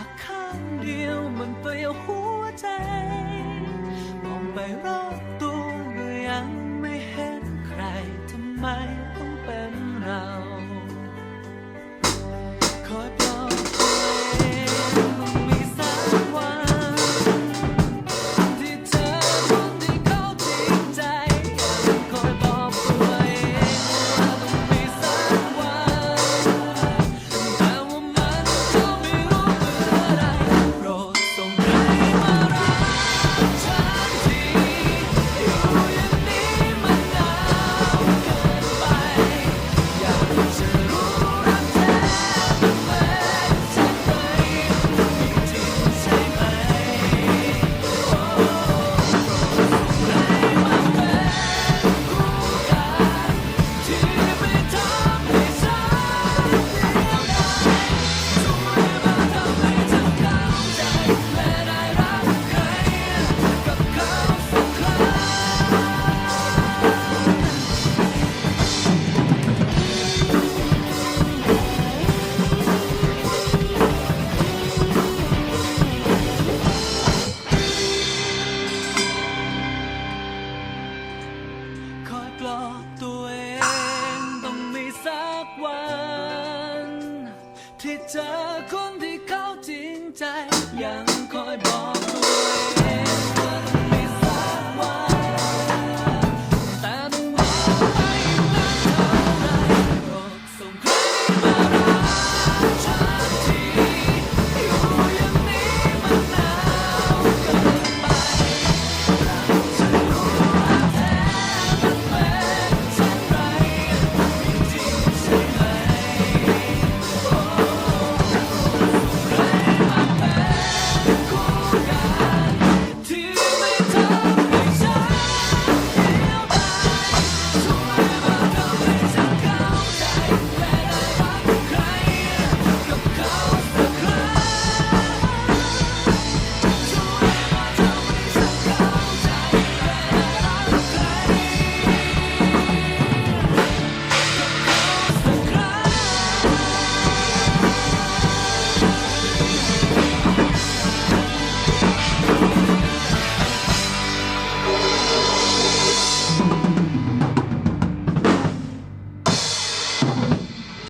ักข้างเดียวมันไปเอาหัวใจ มองไปร กลอกตัวเองต้องมีสักวัน ที่เจอคนที่เขาจริงใจยังคอย